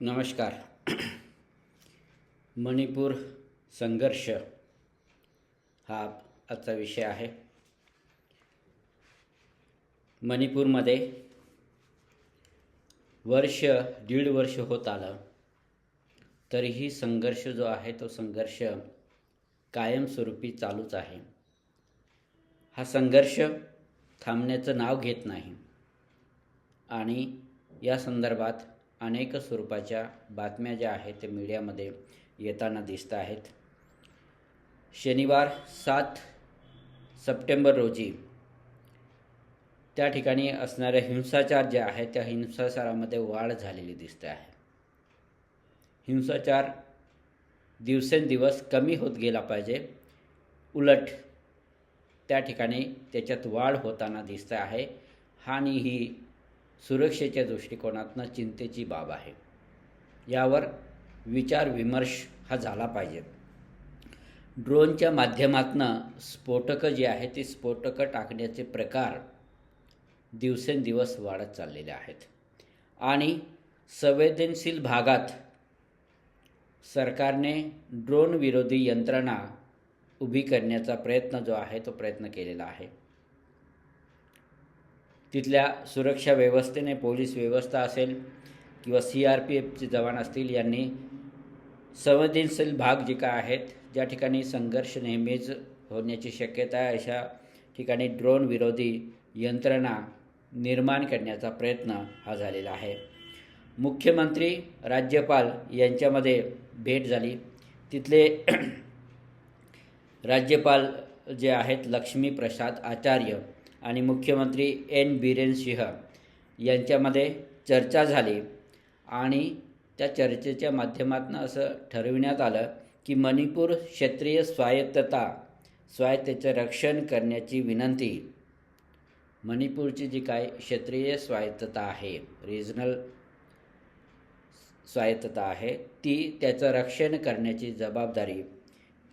नमस्कार. मणिपूर संघर्ष हा आजचा विषय आहे. मणिपूरमध्ये वर्ष दीड वर्ष होत आलं. तरीही संघर्ष जो आहे तो संघर्ष कायमस्वरूपी चालूच आहे. हा संघर्ष थांबण्याचं नाव घेत नाही. आणि या संदर्भात अनेक स्वरूपाच्या बातम्या ज्या आहेत ते मीडियामध्ये येताना दिसत आहेत. शनिवार सात सप्टेंबर रोजी त्या ठिकाणी असणारे हिंसाचार जे आहे त्या हिंसाचारामध्ये वाढ झालेली दिसते आहे. हिंसाचार दिवसेंदिवस कमी होत गेला पाहिजे. उलट त्या ठिकाणी त्याच्यात वाढ होताना दिसते आहे. आणि ही सुरक्षेच्या दृष्टिकोनातनं चिंतेची बाब आहे. यावर विचार विमर्श हा झाला पाहिजे. ड्रोनच्या माध्यमातनं स्फोटकं जी आहे ती स्फोटकं टाकण्याचे प्रकार दिवसेंदिवस वाढत चाललेले आहेत. आणि संवेदनशील भागात सरकारने ड्रोन विरोधी यंत्रणा उभी करण्याचा प्रयत्न जो आहे तो प्रयत्न केलेला आहे. तिथल्या सुरक्षा व्यवस्थेने पोलीस व्यवस्था असेल किंवा सी आर पी एफचे जवान असतील यांनी संवेदनशील भाग जे काय आहेत ज्या ठिकाणी संघर्ष नेहमीच होण्याची शक्यता आहे अशा ठिकाणी ड्रोन विरोधी यंत्रणा निर्माण करण्याचा प्रयत्न हा झालेला आहे. मुख्यमंत्री राज्यपाल यांच्यामध्ये भेट झाली. तिथले राज्यपाल जे आहेत लक्ष्मी प्रसाद आचार्य आणि मुख्यमंत्री एन बिरेन सिंह यांच्यामध्ये चर्चा झाली. आणि त्या चर्चेच्या माध्यमातून असं ठरविण्यात आलं की मणिपूर क्षेत्रीय स्वायत्तता स्वायत्तेचं रक्षण करण्याची विनंती. मणिपूरची जी काय क्षेत्रीय स्वायत्तता आहे रिजनल स्वायत्तता आहे ती त्याचं रक्षण करण्याची जबाबदारी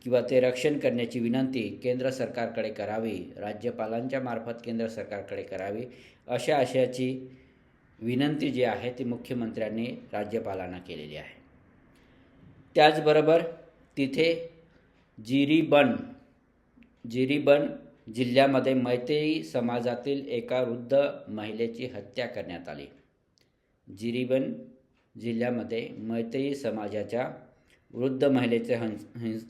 किंवा ते रक्षण करण्याची विनंती केंद्र सरकारकडे करावी राज्यपालांच्या मार्फत केंद्र सरकारकडे करावी अशा आशयाची विनंती जी आहे ती मुख्यमंत्र्यांनी राज्यपालांना केलेली आहे. त्याचबरोबर तिथे जिरीबन जिरीबन जिल्ह्यामध्ये मैतेई समाजातील एका वृद्ध महिलेची हत्या करण्यात आली. जिरीबन जिल्ह्यामध्ये मैतेई समाजाच्या वृद्ध महिलेचे हंस हिंस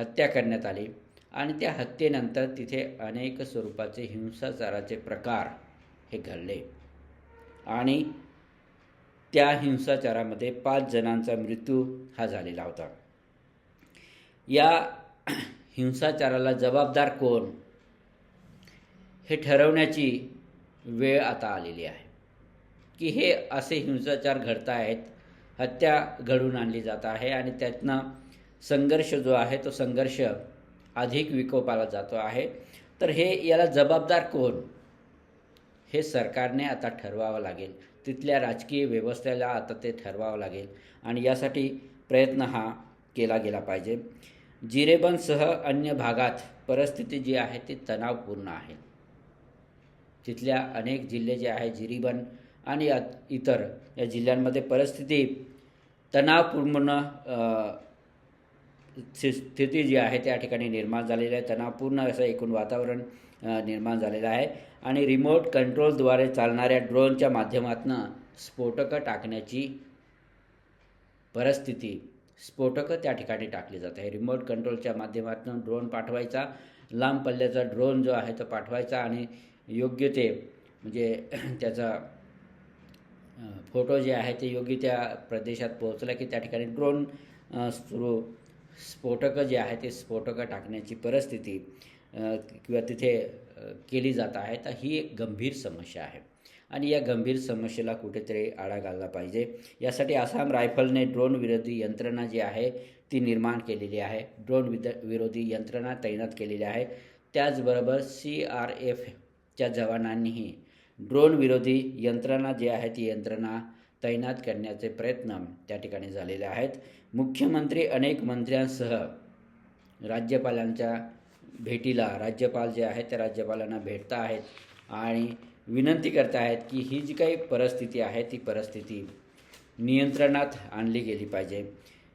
हत्या करण्यात आली. आणि त्या हत्येनंतर तिथे अनेक स्वरूपाचे हिंसाचाराचे प्रकार हे घडले. आणि त्या हिंसाचारामध्ये पाच जणांचा मृत्यू हा झालेला होता. या हिंसाचाराला जबाबदार कोण? हे ठरवण्याची वेळ आता आलेली आहे. की हे असे हिंसाचार घडत आहेत हत्या घडून आणली जात आहे आणि त्यातनं संघर्ष जो आहे तो संघर्ष अधिक विकोपाला जातो आहे. तर हे याला जबाबदार कोण? हे सरकारने आता ठरवावं लागेल. तिथल्या राजकीय व्यवस्थेला आता ते ठरवावं लागेल. आणि यासाठी प्रयत्न हा केला गेला पाहिजे. जिरेबनसह अन्य भागात परिस्थिती जी आहे ती तणावपूर्ण आहे. तिथल्या अनेक जिल्हे जे आहे जिरीबन आणि इतर या जिल्ह्यांमध्ये परिस्थिती तणावपूर्ण स्थिती जी आहे त्या ठिकाणी निर्माण झालेली आहे. तणावपूर्ण असं एकूण वातावरण निर्माण झालेलं आहे. आणि रिमोट कंट्रोलद्वारे चालणाऱ्या ड्रोनच्या माध्यमातून स्फोटकं टाकण्याची परिस्थिती स्फोटकं त्या ठिकाणी टाकली जात आहे. रिमोट कंट्रोलच्या माध्यमातून ड्रोन पाठवायचा लांब पल्ल्याचा ड्रोन जो आहे तो पाठवायचा आणि योग्य ते म्हणजे त्याचा फोटो जे आहे ते योग्य त्या प्रदेशात पोहोचला की त्या ठिकाणी ड्रोन सुरू स्फोटकं जे आहे ते स्फोटकं टाकण्याची परिस्थिती किंवा तिथे केली जात आहे तर ही एक गंभीर समस्या आहे. आणि या गंभीर समस्येला कुठेतरी आळा घालला पाहिजे. यासाठी आसाम रायफलने ड्रोन विरोधी यंत्रणा जी आहे ती निर्माण केलेली आहे. ड्रोन विद विरोधी यंत्रणा तैनात केलेली आहे. त्याचबरोबर सी आर एफच्या जवानांनीही ड्रोन विरोधी यंत्रणा जी आहे ती यंत्रणा तैनात करण्याचे प्रयत्न त्या ठिकाणी झालेले आहेत. मुख्यमंत्री अनेक मंत्र्यांसह राज्यपालांच्या भेटीला राज्यपाल जे आहेत त्या राज्यपालांना भेटता आहेत आणि विनंती करत आहेत की ही जी काही परिस्थिती आहे ती परिस्थिती नियंत्रणात आणली गेली पाहिजे.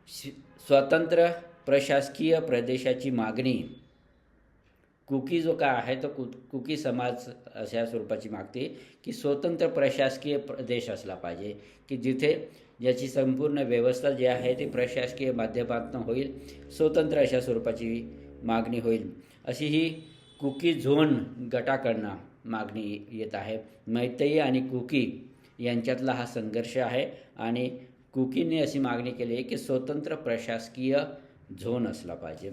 शि स्वतंत्र प्रशासकीय प्रदेशाची मागणी कुकी जो काय आहे तो कु कुकी समाज अशा स्वरूपाची मागते की स्वतंत्र प्रशासकीय प्रदेश असला पाहिजे की जिथे ज्याची संपूर्ण व्यवस्था जी आहे ती प्रशासकीय माध्यमातून होईल स्वतंत्र अशा स्वरूपाची मागणी होईल. अशी ही कुकी झोन गटाकडनं मागणी येत आहे. मैतई आणि कुकी यांच्यातला हा संघर्ष आहे आणि कुकीने अशी मागणी केली आहे की स्वतंत्र प्रशासकीय झोन असला पाहिजे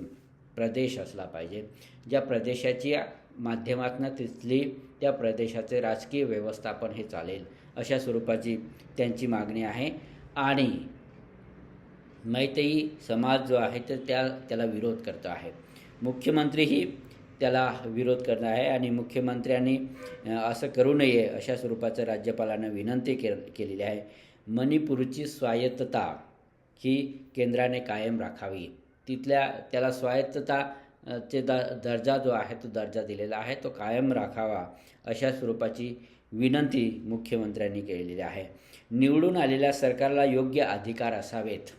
प्रदेश असला पाहिजे. ज्या प्रदेशाची माध्यमातून तिथली त्या प्रदेशाचे राजकीय व्यवस्थापन हे चालेल अशा स्वरूपाची त्यांची मागणी आहे. आणि मैतई समाज जो आहे तर त्या त्याला विरोध करतो आहे. मुख्यमंत्रीही त्याला विरोध करणार आहे आणि मुख्यमंत्र्यांनी असं करू नये अशा स्वरूपाचं राज्यपालांना विनंती के केलेली आहे. मणिपूरची स्वायत्तता ही केंद्राने कायम राखावी. तिथल्या त्याला स्वायत्तता चे द दर्जा जो आहे तो दर्जा दिलेला आहे तो कायम राखावा अशा स्वरूपाची विनंती मुख्यमंत्र्यांनी केलेली आहे. निवडून आलेल्या सरकारला योग्य अधिकार असावेत.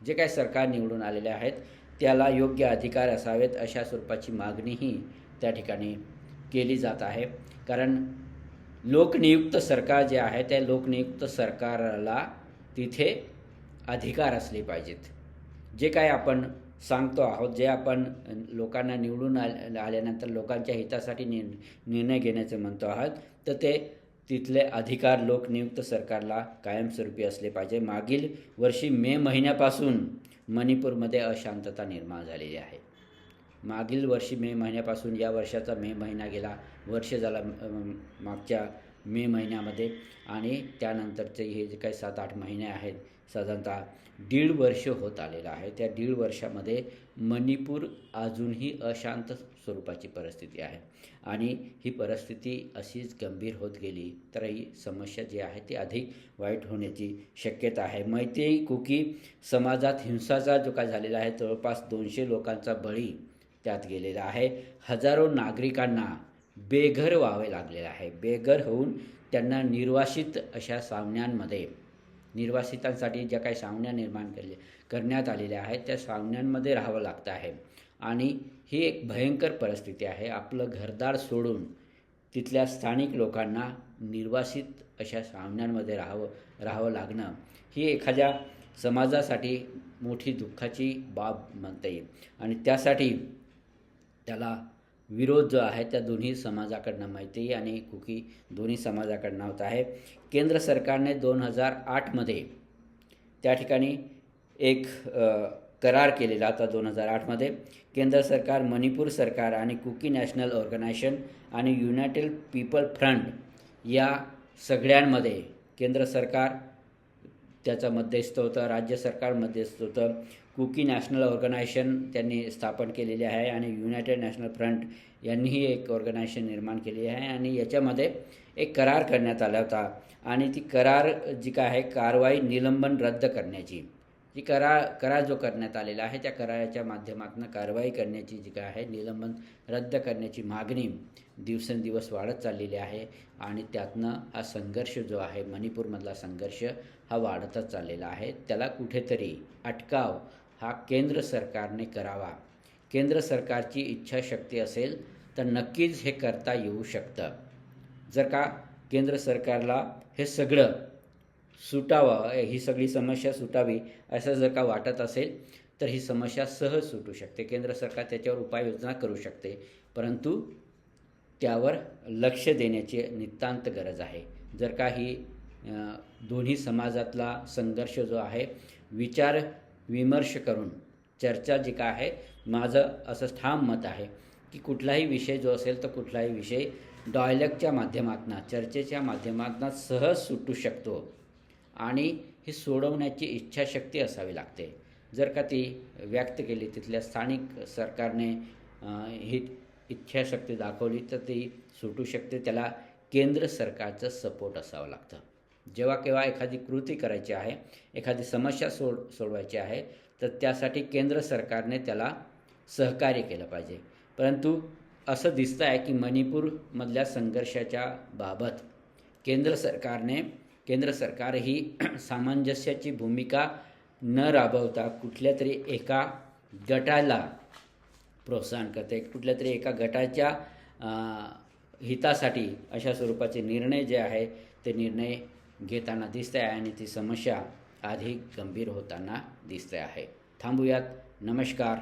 जे काही सरकार निवडून आलेले आहेत त्याला योग्य अधिकार असावेत अशा स्वरूपाची मागणीही त्या ठिकाणी केली जात आहे. कारण लोकनियुक्त सरकार जे आहे त्या लोकनियुक्त सरकारला तिथे अधिकार असले पाहिजेत. जे काय आपण सांगतो आहोत जे आपण लोकांना निवडून आल्यानंतर लोकांच्या हितासाठी नि निर्णय घेण्याचे म्हणतो आहोत. तर ते तिथले अधिकार लोकनियुक्त सरकारला कायमस्वरूपी असले पाहिजे. मागील वर्षी मे महिन्यापासून मणिपूरमध्ये अशांतता निर्माण झालेली आहे. मागील वर्षी मे महिन्यापासून या वर्षाचा मे महिना गेला वर्ष झाला मागच्या मे महिन्यामध्ये. आणि त्यानंतरचे हे जे काही सात आठ महिने आहेत साधारणतः दीड वर्ष होत आलेलं आहे. त्या दीड वर्षामध्ये मणिपूर अजूनही अशांत स्वरूपाची परिस्थिती आहे. आणि ही परिस्थिती अशीच गंभीर होत गेली तर ही समस्या जी आहे ती अधिक वाईट होण्याची शक्यता आहे. मैत्री कुकी समाजात हिंसाचार जो काय झालेला आहे जवळपास दोनशे लोकांचा बळी त्यात गेलेला आहे. हजारो नागरिकांना बेघर व्हावे लागलेलं आहे. बेघर होऊन त्यांना निर्वासित अशा सामन्यांमध्ये निर्वासितांसाठी ज्या काही सावण्या निर्माण केले करण्यात आलेल्या आहेत त्या सावण्यांमध्ये राहावं लागतं आहे. आणि ही एक भयंकर परिस्थिती आहे. आपलं घरदार सोडून तिथल्या स्थानिक लोकांना निर्वासित अशा सामन्यांमध्ये राहावं राहावं लागणं ही एखाद्या समाजासाठी मोठी दुःखाची बाब म्हणता येईल. आणि त्यासाठी त्याला विरोध जो आहे त्या दोन्ही समाजाकडनं माहिती आणि कुकी दोन्ही समाजाकडनं होत आहे. केंद्र सरकारने दोन हजार आठमध्ये त्या ठिकाणी एक करार केलेला होता दोन हजार आठमध्ये केंद्र सरकार मणिपूर सरकार आणि कुकी नॅशनल ऑर्गनायझेशन आणि युनायटेड पीपल फ्रंट या सगळ्यांमध्ये केंद्र सरकार त्याचा मध्यस्थ होतं राज्य सरकार मध्यस्थ होतं. कुकी नॅशनल ऑर्गनायझेशन त्यांनी स्थापन केलेली आहे आणि युनायटेड नॅशनल फ्रंट यांनीही एक ऑर्गनायझेशन निर्माण केली आहे आणि याच्यामध्ये एक करार करण्यात आला होता. आणि ती करार जी काय आहे कारवाई निलंबन रद्द करण्याची. जी करा करार जो करण्यात आलेला आहे त्या कराराच्या माध्यमातून कारवाई करण्याची जी काय आहे निलंबन रद्द करण्याची मागणी दिवसेंदिवस वाढत चाललेली आहे आणि त्यातनं हा संघर्ष जो आहे मणिपूरमधला संघर्ष हा वाढतच चाललेला आहे. त्याला कुठेतरी अटकाव हा केंद्र सरकारने करावा. केंद्र सरकारची इच्छाशक्ती असेल तर नक्कीच हे करता येऊ शकतं. जर का केंद्र सरकारला हे सगळं सुटावा ही सगळी समस्या सुटावी असं जर का वाटत असेल तर ही समस्या सहज सुटू शकते. केंद्र सरकार त्याच्यावर उपाययोजना करू शकते. परंतु त्यावर लक्ष देण्याची नितांत गरज आहे. जर का ही दोन्ही समाजातला संघर्ष जो आहे विचार विमर्श करून चर्चा जी काय आहे माझं असं ठाम मत आहे की कुठलाही विषय जो असेल तर कुठलाही विषय डॉयलॉगच्या माध्यमातून चर्चेच्या माध्यमातून सहज सुटू शकतो. आणि ही सोडवण्याची इच्छाशक्ती असावी लागते. जर का ती व्यक्त केली तिथल्या स्थानिक सरकारने ही इच्छाशक्ती दाखवली तर ती सुटू शकते. त्याला केंद्र सरकारचं सपोर्ट असावं लागतं. जेव्हा केव्हा एखादी कृती करायची आहे एखादी समस्या सोड सोडवायची आहे तर त्यासाठी केंद्र सरकारने त्याला सहकार्य केलं पाहिजे. परंतु असं दिसतं आहे की मणिपूरमधल्या संघर्षाच्या बाबत केंद्र सरकारने केंद्र सरकार ही सामंजस्याची भूमिका न राबवता कुठल्या तरी एका गटाला प्रोत्साहन करते. कुठल्या तरी एका गटाच्या हितासाठी अशा स्वरूपाचे निर्णय जे आहे ते निर्णय घेताना दिसत आहे आणि ती समस्या अधिक गंभीर होताना दिसते आहे. थांबूयात. नमस्कार.